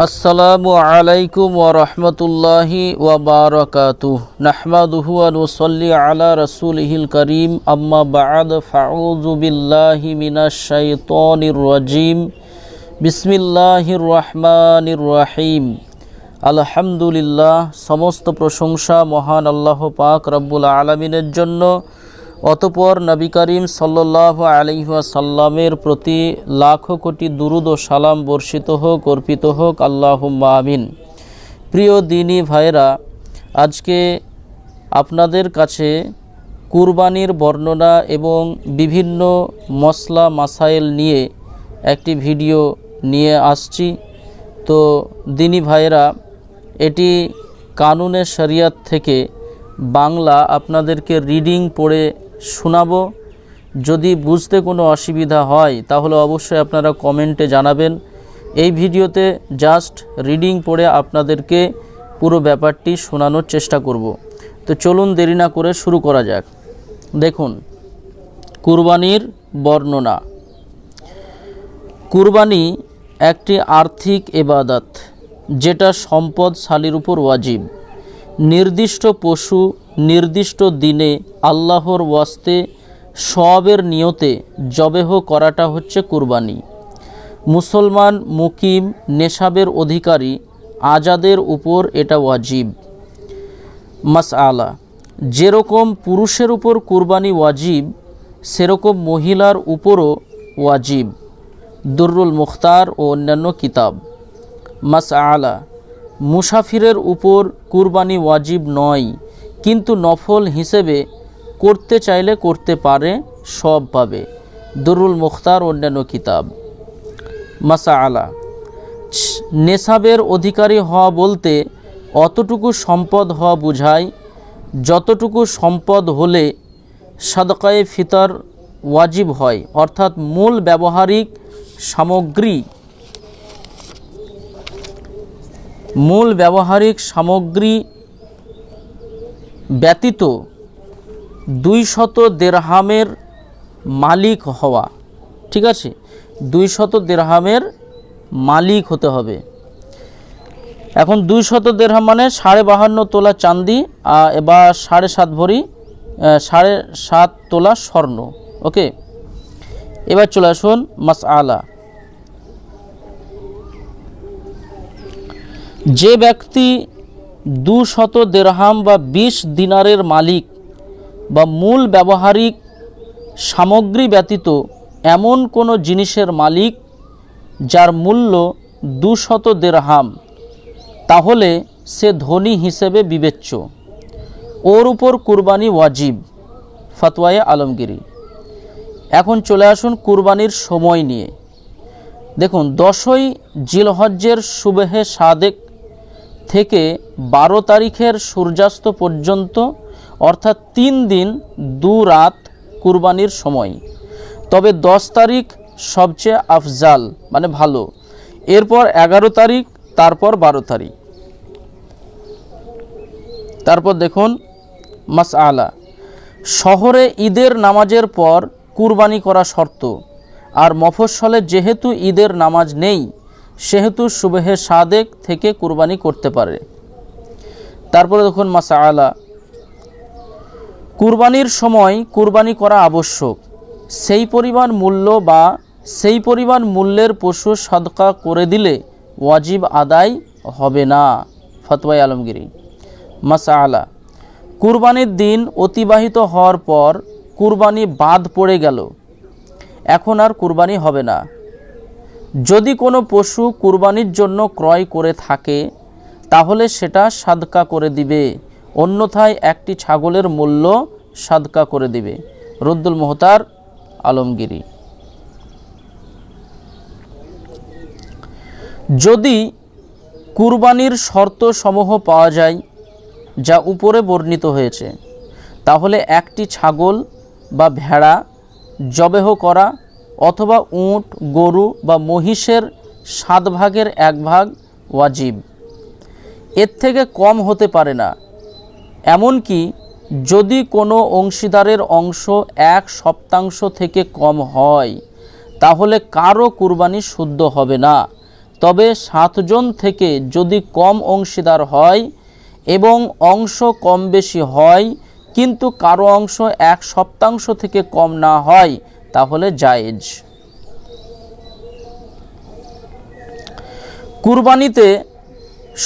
আসসালামু আলাইকুম ওরহমতুল্লাহি ওবরাকাতু নাহমাদুহু আনুসল্লি আলা রসুলহিল করিম। আম্মা বাদ, ফাউযু বিল্লাহি মিনাশ শাইতানির রাজিম। বিসমিল্লাহির রহমানির রহিম। আলহামদুলিল্লাহ, সমস্ত প্রশংসা মহান আল্লাহ পাক রব্বুল আলমিনের জন্য। অতপর নবী করিম সাল্লাহ আলিহাসাল্লামের প্রতি লাখো কোটি দুরুদ ও সালাম বর্ষিত হোক, অর্পিত হোক আল্লাহ আমিন। প্রিয় দিনী ভাইরা আজকে আপনাদের কাছে কুরবানির বর্ণনা এবং বিভিন্ন মশলা মাসাইল নিয়ে একটি ভিডিও নিয়ে আসছি। তো দিনী ভাইরা এটি কানুনে শরিয়াত থেকে বাংলা আপনাদেরকে রিডিং পড়ে শোনাবো। যদি বুঝতে কোনো অসুবিধা হয়, তাহলে অবশ্যই আপনারা কমেন্টে জানাবেন। এই ভিডিওতে জাস্ট রিডিং পড়ে আপনাদেরকে পুরো ব্যাপারটি শোনানোর চেষ্টা করব। তো চলুন দেরি না করে শুরু করা যাক। দেখুন, কুরবানির বর্ণনা। কুরবানি একটি আর্থিক এবাদত, যেটা সম্পদশালীর উপর ওয়াজিব। নির্দিষ্ট পশু নির্দিষ্ট দিনে আল্লাহর ওয়াস্তে সবের নিয়তে জবেহ করাটা হচ্ছে কুরবানি। মুসলমান মুকিম নেশাবের অধিকারী আজাদের উপর এটা ওয়াজিব। মাস আলা যেরকম পুরুষের উপর কুরবানি ওয়াজিব, সেরকম মহিলার উপরও ওয়াজিব। দুরুল মুখতার ও অন্যান্য কিতাব। মাস আলা মুসাফিরের উপর কুরবানি ওয়াজিব নয় কিন্তু নফল হিসেবে করতে চাইলে করতে পারে সব পাবে দুরুল মুখতার অন্যান্য কিতাব। মাসা আলা নেশাবের অধিকারী হওয়া বলতে অতটুকু সম্পদ হওয়া বোঝায়, যতটুকু সম্পদ হলে সাদকায়ে ফিতর ওয়াজিব হয়, অর্থাৎ মূল ব্যবহারিক সামগ্রী, মূল ব্যবহারিক সামগ্রী ব্যতীত দুই শত দেড়হামের মালিক হওয়া, ঠিক আছে? দুই শত দেড়হামের মালিক হতে হবে। এখন দুই শত দেড়হাম মানে সাড়ে বাহান্ন তোলা চান্দি বা সাড়ে সাত ভরি সাড়ে সাত তোলা স্বর্ণ, ওকে? এবার চলে আসুন মাস আলা যে ব্যক্তি দু শত দেড়হাম বা বিশ দিনারের মালিক বা মূল ব্যবহারিক সামগ্রী ব্যতীত এমন কোনো জিনিসের মালিক যার মূল্য দু শত দেড়হাম তাহলে সে ধনী হিসেবে বিবেচ্য। ওর উপর কুরবানি ওয়াজিব, ফতোয়ায়ে আলমগিরি। এখন চলে আসুন কুরবানির সময় নিয়ে। দেখুন, দশই জিলহজ্জের সুবেহে সাদেক থেকে বারো তারিখের সূর্যাস্ত পর্যন্ত, অর্থাৎ তিন দিন দু রাত কুরবানির সময়। তবে দশ তারিখ সবচেয়ে আফজাল মানে ভালো। এরপর এগারো তারিখ, তারপর বারো তারিখ। তারপর দেখুন মাস আলা শহরে ঈদের নামাজের পর কুরবানি করা শর্ত। আর মফস্বলে যেহেতু ঈদের নামাজ নেই সেহেতু সুবেহে সাদেক থেকে কুরবানি করতে পারে। তারপরে দেখুন মাসা আলা কুরবানির সময় কুরবানি করা আবশ্যক। সেই পরিমাণ মূল্য বা সেই পরিমাণ মূল্যের পশু সদকা করে দিলে ওয়াজিব আদায় হবে না ফতোয়াই আলমগিরি মাসা আলা কুরবানির দিন অতিবাহিত হওয়ার পর কুরবানি বাদ পড়ে গেল। এখন আর কুরবানি হবে না। যদি কোনো পশু কুরবানির জন্য ক্রয় করে থাকে, তাহলে সেটা সাদকা করে দিবে। অন্যথায় একটি ছাগলের মূল্য সাদকা করে দিবে। রদ্দুল মোহতার, আলমগিরি। যদি কুরবানির শর্ত সমূহ পাওয়া যায়, যা উপরে বর্ণিত হয়েছে, তাহলে একটি ছাগল বা ভেড়া জবেহ করা অথবা উট, গরু বা মহিষের সাত ভাগের এক ভাগ ওয়াজিব। এর থেকে কম হতে পারে না। এমনকি যদি কোনো অংশীদারের অংশ এক সপ্তাংশ থেকে কম হয়, তাহলে কারও কুরবানি শুদ্ধ হবে না। তবে সাতজন থেকে যদি কম অংশীদার হয় এবং অংশ কম বেশি হয়, কিন্তু কারও অংশ এক সপ্তাংশ থেকে কম না হয় তাহলে জায়েজ। কুরবানিতে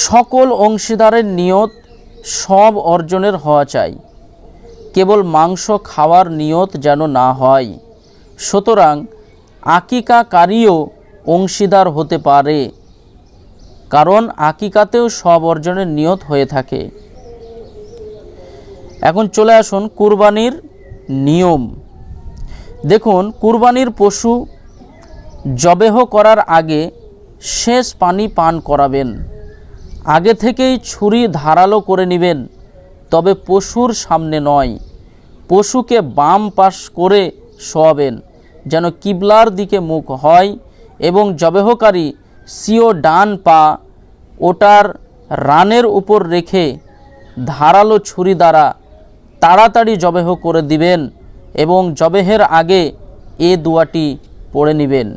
সকল অংশীদারের নিয়ত সব অর্জনের হওয়া চাই। কেবল মাংস খাওয়ার নিয়ত যেন না হয়। সুতরাং আকিকাকারীও অংশীদার হতে পারে, কারণ আকিকাতেও সব অর্জনের নিয়ত হয়ে থাকে। এখন চলে আসুন কুরবানির নিয়ম। দেখুন, কুরবানির পশু জবেহ করার আগে শেষ পানি পান করাবেন। আগে থেকেই ছুরি ধারালো করে নেবেন, তবে পশুর সামনে নয়। পশুকে বাম পাশ করে শোয়াবেন, যেন কিবলার দিকে মুখ হয় এবং জবেহকারী সিও ডান পা ওটার রানের উপর রেখে ধারালো ছুরি দ্বারা তাড়াতাড়ি জবেহ করে দিবেন। এবং জবেহের আগে এ দুয়াটি পড়ে নেবেন।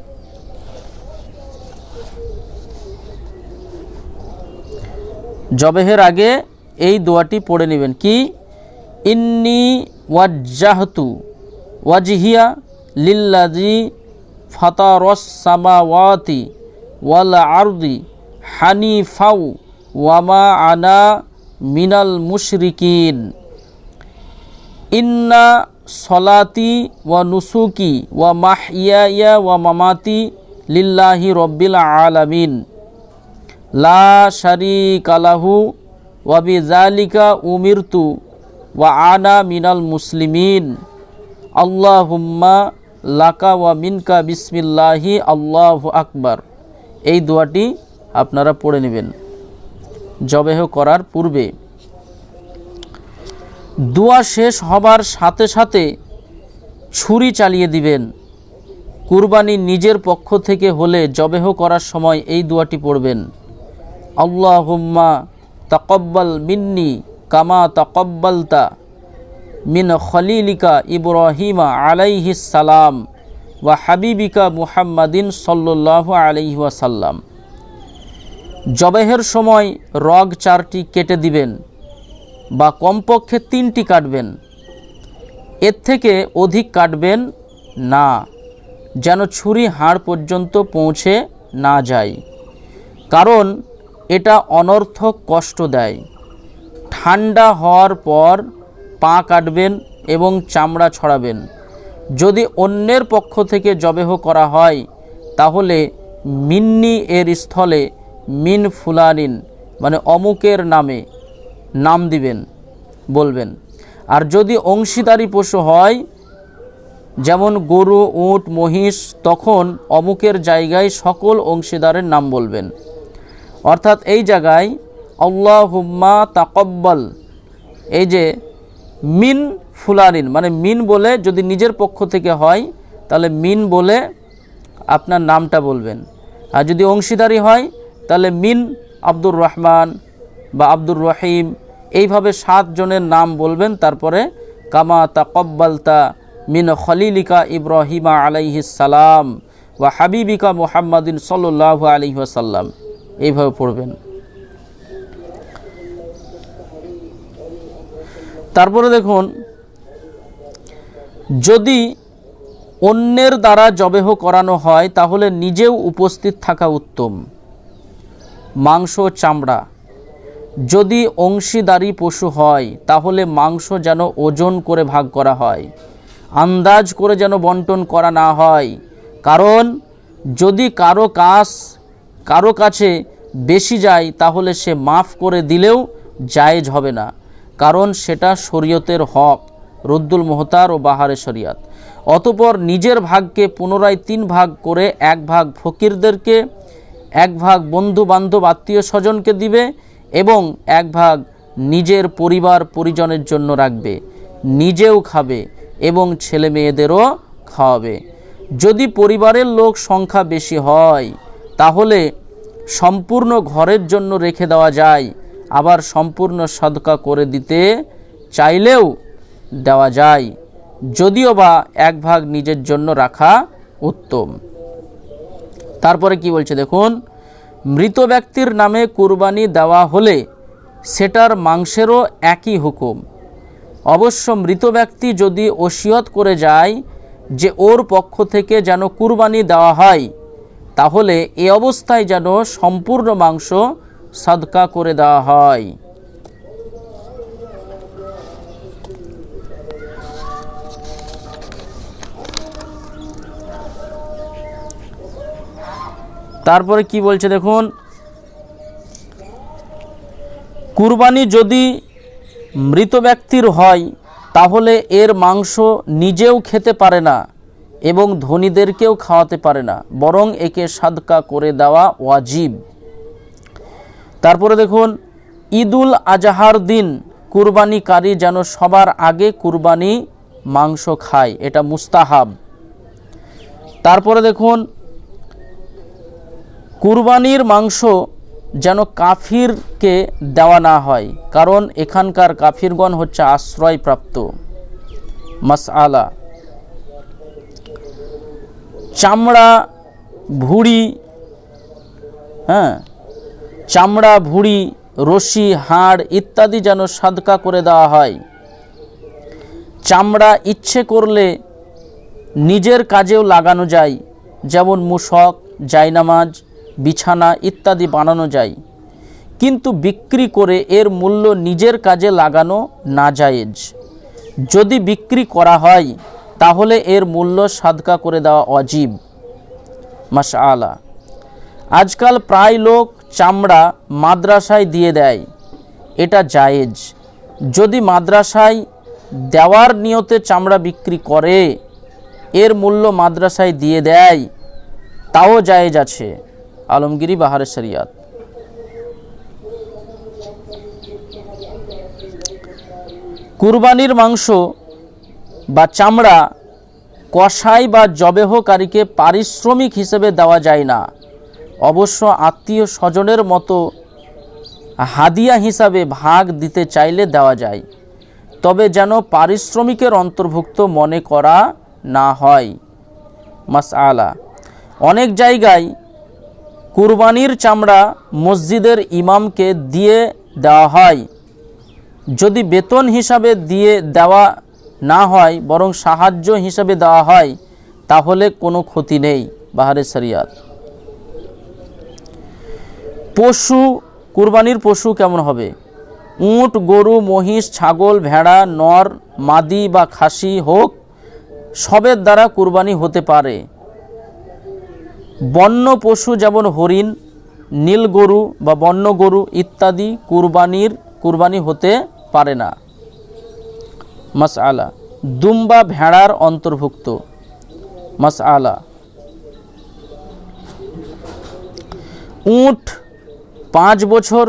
জবেহের আগে এই দোয়াটি পড়ে নেবেন। কি? ইন্নি ওয়াজ্জাহতু ওয়াজহিয়া লিল্লাজি ফাতারস সামাওয়াতি ওয়াল আরদি হানিফাউ ওয়ামা আনা মিনাল মুশরিকিন। ইন্না সলাতি ওয়া নুসুকি ওয়া মাহিয়া ওয়া মামাতি লিল্লাহি রব্বিল আলামিন। লা শারিকা লাহু ওয়া বিযালিকা উমিরতু ওয়া আনা মিনাল মুসলিমিন। আল্লাহুম্মা লাকা ওয়া মিনকা বিসমিল্লাহি, আল্লাহু আকবার। এই দোয়াটি আপনারা পড়ে নেবেন। জবেহ করার পূর্বে দোয়া শেষ হবার সাথে সাথে ছুরি চালিয়ে দিবেন। কুরবানি নিজের পক্ষ থেকে হলে জবেহ করার সময় এই দোয়াটি পড়বেন। আল্লাহ হুম্মা তাকব্বাল মিন্নি কামা তাকব্বালতা মিন খলিলিকা ইব্রাহিমা আলাইহিস সালাম ওয়া হাবিবিকা মুহাম্মাদিন সাল্লাল্লাহু আলাইহি ওয়াসাল্লাম। জবেহের সময় রগ চারটি কেটে দিবেন। বা কমপক্ষে তিনটি কাটবেন। এর থেকে অধিক কাটবেন না, যেন ছুরি হাড় পর্যন্ত পৌঁছে না যায়। কারণ এটা অনর্থক কষ্ট দেয়। ঠান্ডা হওয়ার পর পা কাটবেন এবং চামড়া ছড়াবেন। যদি অন্যের পক্ষ থেকে জবেহ করা হয়, তাহলে মিন্নি এর স্থলে মিন ফুলানিন মানে অমুকের নামে নাম দিবেন, বলবেন। আর যদি অংশীদারি পশু হয়, যেমন গরু, উট, মহিষ, তখন অমুকের জায়গায় সকল অংশীদারের নাম বলবেন। অর্থাৎ এই জায়গায় আল্লাহ হুম্মা তাকব্বাল, এই যে মিন ফুলানিন মানে মিন বলে যদি নিজের পক্ষ থেকে হয়, তাহলে মিন বলে আপনার নামটা বলবেন। আর যদি অংশীদারি হয়, তাহলে মিন আব্দুর রহমান বা আব্দুর রহিম, এইভাবে সাতজনের নাম বলবেন, তারপরে কামা তাকব্বালতা মিন খলিলিকা ইব্রাহিমা আলাইহিস সালাম ওয়া হাবিবিকা মুহাম্মাদিন সাল্লাল্লাহু আলাইহি ওয়াসাল্লাম। এইভাবে পড়বেন। তারপরে দেখুন, যদি অন্যের দ্বারা জবেহ করানো হয়, তাহলে নিজেও উপস্থিত থাকা উত্তম। মাংস চামড়া। যদি অংশীদারি পশু হয়, তাহলে মাংস যেন ওজন করে ভাগ করা হয়, আন্দাজ করে যেন বন্টন করা না হয়। কারণ, যদি কারও কাজ কারও কাছে বেশি যায়, তাহলে সে মাফ করে দিলেও জায়েজ হবে না। কারণ সেটা শরীয়তের হক, রদ্দুল মোহতার ও বাহারে শরিয়াত। অতপর নিজের ভাগকে পুনরায় তিন ভাগ করে এক ভাগ ফকিরদেরকে, এক ভাগ বন্ধু বান্ধব আত্মীয় স্বজনকে দিবে এবং এক ভাগ নিজের পরিবার পরিজনের জন্য রাখবে, নিজেও খাবে এবং ছেলে মেয়েদেরও খাওয়াবে। যদি পরিবারের লোক সংখ্যা বেশি হয়, তাহলে সম্পূর্ণ ঘরের জন্য রেখে দেওয়া যায়, আবার সম্পূর্ণ সদকা করে দিতে চাইলেও দেওয়া যায়, যদিও বা এক ভাগ নিজের জন্য রাখা উত্তম। তারপরে কি বলছে দেখুন মৃত ব্যক্তির নামে কুরবানি দেওয়া হলে সেটার মাংসেরও একই হুকুম। অবশ্য মৃত ব্যক্তি যদি ওসিয়ত করে যায় যে ওর পক্ষ থেকে যেন কুরবানি দেওয়া হয়, তাহলে এ অবস্থায় যেন সম্পূর্ণ মাংস সদকা করে দেওয়া হয়। তারপরে কি বলছে দেখুন, কুরবানি যদি মৃত ব্যক্তির হয়, তাহলে এর মাংস নিজেও খেতে পারে না এবং ধনীদেরকেও খাওয়াতে পারে না, বরং একে সাদকা করে দেওয়া ওয়াজিব। তারপরে দেখুন, ঈদুল আজহার দিন কুরবানিকারী যেন সবার আগে কুরবানি মাংস খায়, এটা মুস্তাহাব। তারপরে দেখুন কুরবানির মাংস যেন কাফিরকে দেওয়া না হয়, কারণ এখানকার কাফিরগণ হচ্ছে আশ্রয়প্রাপ্ত। মাসআলা। চামড়া, ভুড়ি হ্যাঁ চামড়া, ভুড়ি, রশি, হাড় ইত্যাদি যেন সাদকা করে দেওয়া হয়। চামড়া ইচ্ছে করলে নিজের কাজেও লাগানো যায়, যেমন মুশক জায়নামাজ বিছানা ইত্যাদি বানানো যায়। কিন্তু বিক্রি করে এর মূল্য নিজের কাজে লাগানো না জায়েজ যদি বিক্রি করা হয়, তাহলে এর মূল্য সাদকা করে দেওয়া অজীব। মাসা আলা আজকাল প্রায় লোক চামড়া মাদ্রাসায় দিয়ে দেয়। এটা জায়েজ। যদি মাদ্রাসায় দেওয়ার নিয়তে চামড়া বিক্রি করে, এর মূল্য মাদ্রাসায় দিয়ে দেয়, তাও জায়েজ আছে। আলমগিরি বাহারে শরিয়াত। কুরবানির মাংস বা চামড়া কষাই বা জবেহকারীকে পারিশ্রমিক হিসেবে দেওয়া যায় না। অবশ্য আত্মীয় স্বজনের মতো হাদিয়া হিসাবে ভাগ দিতে চাইলে দেওয়া যায়। তবে যেন পারিশ্রমিকের অন্তর্ভুক্ত মনে করা না হয়। মাস আলা অনেক জায়গায় কুরবানির চামড়া মসজিদের ইমামকে দিয়ে দেওয়া হয়। যদি বেতন হিসাবে দিয়ে দেওয়া না হয়, বরং সাহায্য হিসাবে দেওয়া হয়, তাহলে কোনো ক্ষতি নেই, বাহারে শরিয়াত। পশু, কুরবানির পশু কেমন হবে? উট, গরু, মহিষ, ছাগল, ভেড়া, নর, মাদি বা খাসি হোক, সবের দ্বারা কুরবানি হতে পারে। বন্য পশু যেমন হরিণ, নীল গরু বা বন্য গরু ইত্যাদি কুরবানির, কুরবানি হতে পারে না। মাস আলা দুম্বা ভেড়ার অন্তর্ভুক্ত। মাস আলা উট পাঁচ বছর,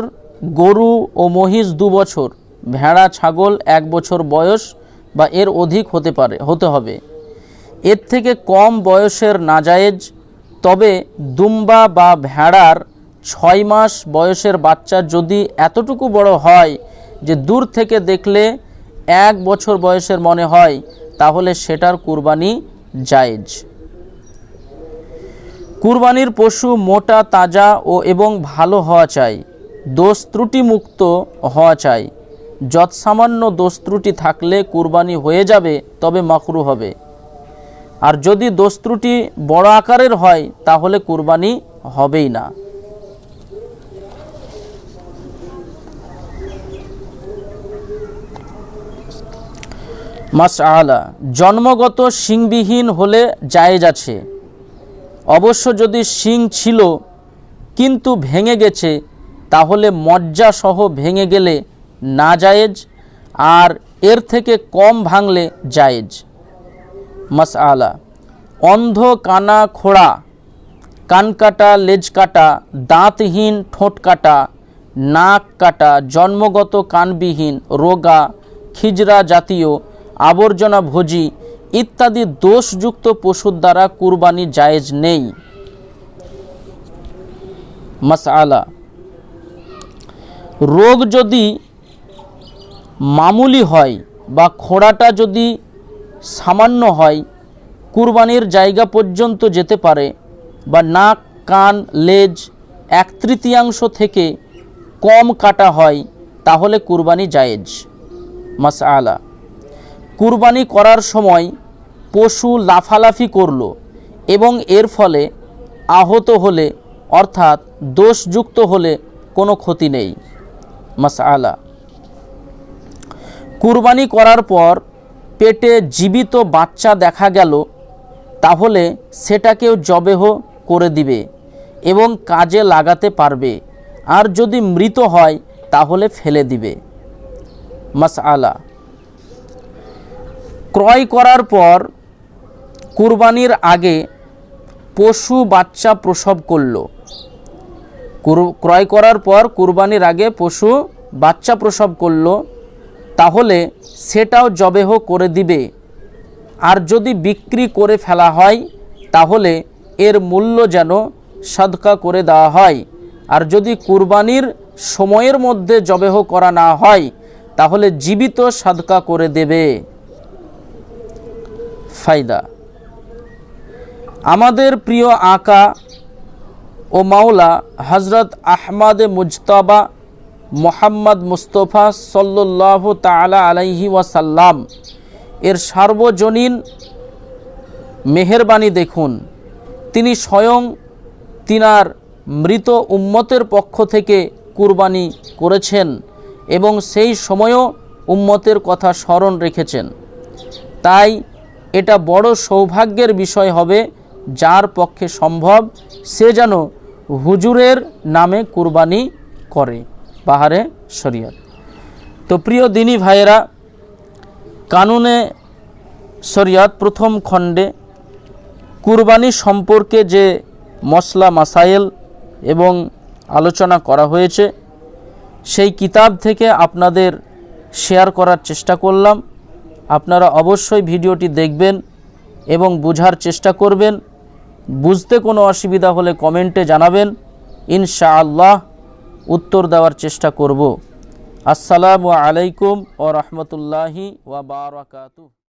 গরু ও মহিষ দু বছর, ভেড়া, ছাগল এক বছর বয়স বা এর অধিক হতে পারে, হতে হবে। এর থেকে কম বয়সের নাজায়েজ তবে দুম্বা বা ভেড়ার ছয় মাস বয়সের বাচ্চা যদি এতটুকু বড় হয় যে দূর থেকে দেখলে এক বছর বয়সের মনে হয়, তাহলে সেটার কুরবানি জায়েজ। কুরবানির পশু মোটা, তাজা ও এবং ভালো হওয়া চাই, দোষ ত্রুটি মুক্ত হওয়া চাই। যৎসামান্য দোষ ত্রুটি থাকলে কুরবানি হয়ে যাবে, তবে মাকরু হবে। আর যদি দোষ বড় আকারের হয়, তাহলে কুরবানি হবেই না। মাস আলা জন্মগত শিংবিহীন হলে জায়েজ আছে। অবশ্য যদি শিং ছিল, কিন্তু ভেঙে গেছে, তাহলে মজ্জা সহ ভেঙে গেলে না জায়েজ, আর এর থেকে কম ভাঙলে জায়েজ। মাস আলা অন্ধ কানা খোড়া, কান কাটা, লেজ কাটা, দাঁতহীন ঠোঁট কাটা, নাক কাটা, জন্মগত কানবিহীন, রোগা, খিজরা জাতীয়, আবর্জনা ভোজি ইত্যাদি দোষযুক্ত পশুর দ্বারা কুরবানি জায়েজ নেই। মাসআলা। রোগ যদি মামুলি হয় বা খোড়াটা যদি সামান্য হয়, কুরবানির জায়গা পর্যন্ত যেতে পারে বা নাক, কান, লেজ এক তৃতীয়াংশ থেকে কম কাটা হয়, তাহলে কুরবানি জায়েজ। মাস আলা কুরবানি করার সময় পশু লাফালাফি করল এবং এর ফলে আহত হলে, অর্থাৎ দোষযুক্ত হলে কোনো ক্ষতি নেই। মাস আলা কুরবানি করার পর পেটে জীবিত বাচ্চা দেখা গেল, তাহলে সেটাকেও জবেহ করে দিবে এবং কাজে লাগাতে পারবে। আর যদি মৃত হয়, তাহলে ফেলে দিবে। মাস আলা ক্রয় করার পর কুরবানির আগে পশু বাচ্চা প্রসব করল। কুর- ক্রয় করার পর কুরবানির আগে পশু বাচ্চা প্রসব করল। তাহলে সেটাও জবেহ করে দিবে। আর যদি বিক্রি করে ফেলা হয়, তাহলে এর মূল্য যেন সদকা করে দেওয়া হয়। আর যদি কুরবানির সময়ের মধ্যে জবেহ করা না হয়, তাহলে জীবিত সদকা করে দেবে। ফায়দা। আমাদের প্রিয় আঁকা ও মাওলা হজরত আহমদ মুজতবা মোহাম্মদ মুস্তফা সল্লাহ তালা আলাইহি ওয়াসাল্লাম। এর সার্বজনীন মেহেরবানি দেখুন। তিনি স্বয়ং তিনার মৃত উম্মতের পক্ষ থেকে কুরবানি করেছেন এবং সেই সময়ও উম্মতের কথা স্মরণ রেখেছেন। তাই এটা বড় সৌভাগ্যের বিষয় হবে যার পক্ষে সম্ভব সে যেন হুজুরের নামে কুরবানি করে। বাহারে শরিয়ত। তো প্রিয় দিনী ভাইয়েরা, কানুনে শরিয়ত প্রথম খণ্ডে কুরবানি সম্পর্কে যে মশলা মাসাইল এবং আলোচনা করা হয়েছে, সেই কিতাব থেকে আপনাদের শেয়ার করার চেষ্টা করলাম। আপনারা অবশ্যই ভিডিওটি দেখবেন এবং বোঝার চেষ্টা করবেন। বুঝতে কোনো অসুবিধা হলে কমেন্টে জানাবেন। ইনশাআল্লাহ উত্তর দেওয়ার চেষ্টা করব। আসসালামু আলাইকুম ও রহমতুল্লাহি ওয়া বারাকাতুহু।